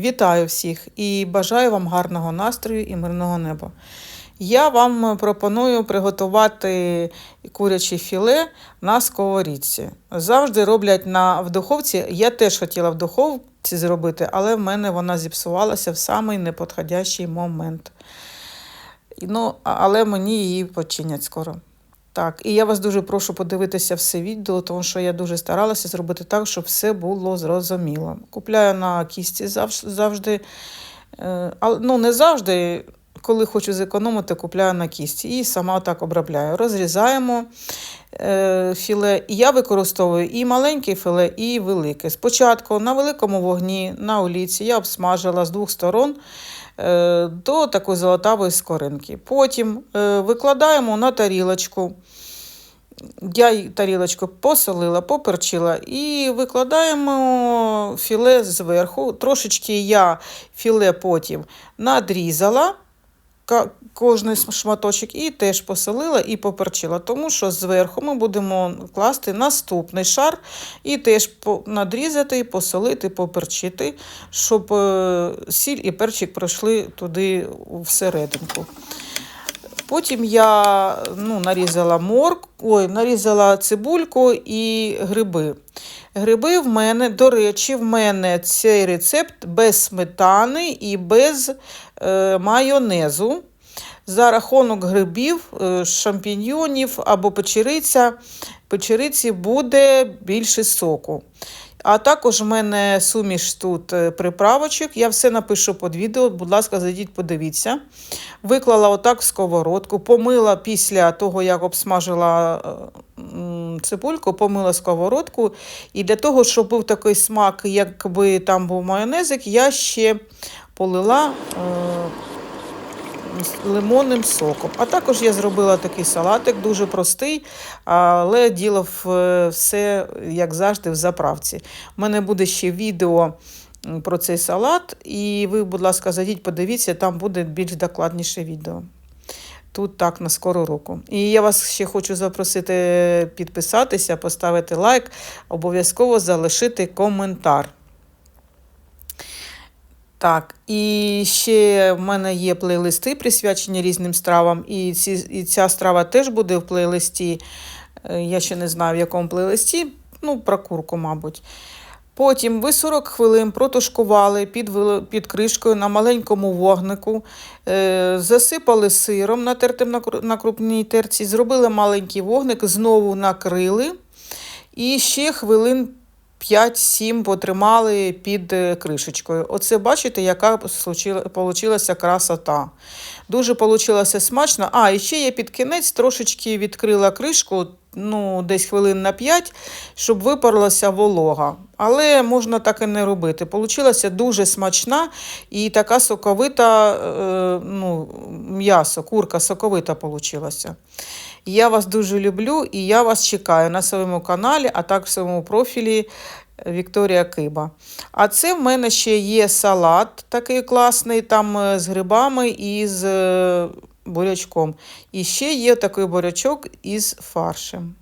Вітаю всіх і бажаю вам гарного настрою і мирного неба. Я вам пропоную приготувати куряче філе на сковорідці. Завжди роблять на, в духовці. Я теж хотіла в духовці зробити, але в мене вона зіпсувалася в самий неподходящий момент. Ну, але мені її починять скоро. Так, і я вас дуже прошу подивитися все відео, тому що я дуже старалася зробити так, щоб все було зрозуміло. Купляю на кісті завж- завжди, е, ну не завжди, коли хочу зекономити, купляю на кісті і сама так обробляю. Розрізаємо е, філе. І я використовую і маленьке філе, і велике. Спочатку на великому вогні, на оліці я обсмажила з двох сторон до такої золотавої скоринки. Потім е, викладаємо на тарілочку. Я тарілочку посолила, поперчила і викладаємо філе зверху. Трошечки я філе потім надрізала кожний шматочок і теж посолила і поперчила, тому що зверху ми будемо класти наступний шар і теж надрізати, посолити, поперчити, щоб е, сіль і перчик пройшли туди всерединку. Потім я ну, нарізала морк, ой, нарізала цибульку і гриби. Гриби в мене, до речі, в мене цей рецепт без сметани і без майонезу. За рахунок грибів, е, шампіньйонів або печериця, печериці буде більше соку. А також в мене суміш тут е, приправочок. Я все напишу під відео. Будь ласка, зайдіть, подивіться. Виклала отак в сковородку, помила після того, як обсмажила е, цибульку, помила сковородку. І для того, щоб був такий смак, якби там був майонезик, я ще полила. Е, лимонним соком. А також я зробила такий салатик, дуже простий, але діло е, все, як завжди, в заправці. У мене буде ще відео про цей салат, і ви, будь ласка, зайдіть, подивіться, там буде більш докладніше відео. Тут так на скору руку. І я вас ще хочу запросити підписатися, поставити лайк, обов'язково залишити коментар. Так, і ще в мене є плейлисти присвячені різним стравам, і, ці, і ця страва теж буде в плейлисті. Е, Я ще не знаю, в якому плейлисті, ну, про курку, мабуть. Потім ви 40 хвилин протушкували під, під кришкою на маленькому вогнику, е, засипали сиром, натертим на, на крупній терці, зробили маленький вогник, знову накрили. І ще хвилин 5-7 потримали під е, кришечкою. Оце бачите, яка вийшла красота. Дуже вийшло смачно. А, і ще я під кінець трошечки відкрила кришку, ну, десь хвилин на 5, щоб випарилася волога. Але можна так і не робити. Получилася дуже смачна і така соковита, е, ну, м'ясо, курка соковита получилася. Я вас дуже люблю і я вас чекаю на своєму каналі, а так в своєму профілі Вікторія Киба. А це в мене ще є салат такий класний, там е, з грибами і з е, бурячком. І ще є такий бурячок із фаршем.